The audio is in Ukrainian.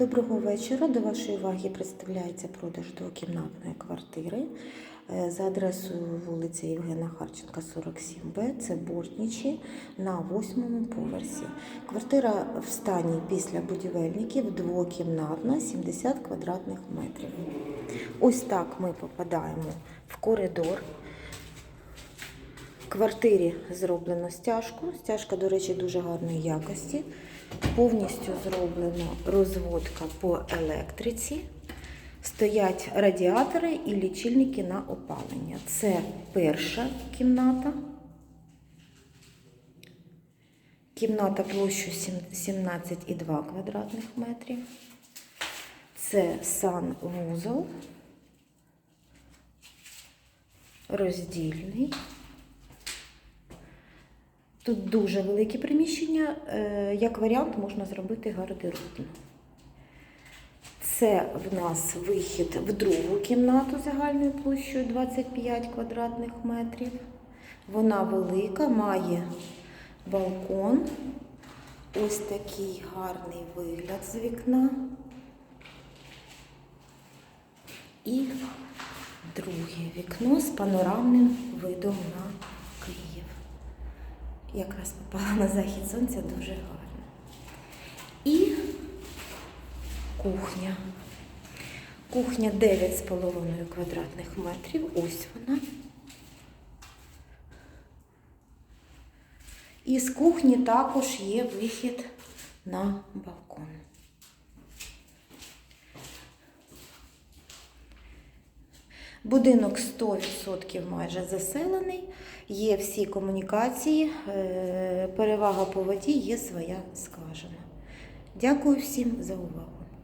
Доброго вечора. До вашої уваги представляється продаж двокімнатної квартири е, за адресою вулиця Євгена Харченка, 47Б. Це Бортнічі на восьмому поверсі. Квартира в стані після будівельників двокімнатна, 70 квадратних метрів. Ось так ми попадаємо в коридор. Квартирі зроблено стяжку. Стяжка, до речі, дуже гарної якості. Повністю зроблена розводка по електриці. Стоять радіатори і лічильники на опалення. Це перша кімната. Кімната площу 17,2 квадратних метрів. Це санвузол. Роздільний. Тут дуже велике приміщення. е, Як варіант, можна зробити гардеробну. Це в нас вихід в другу кімнату загальною площею 25 квадратних метрів. Вона велика, має балкон. Ось такий гарний вигляд з вікна. І друге вікно з панорамним видом на. Якраз попала на захід сонця дуже гарно. І кухня. Кухня 9,5 квадратних метрів. Ось вона. І з кухні також є вихід на балкон. Будинок 100% майже заселений, є всі комунікації, е, перевага по воді, є своя скажена. Дякую всім за увагу.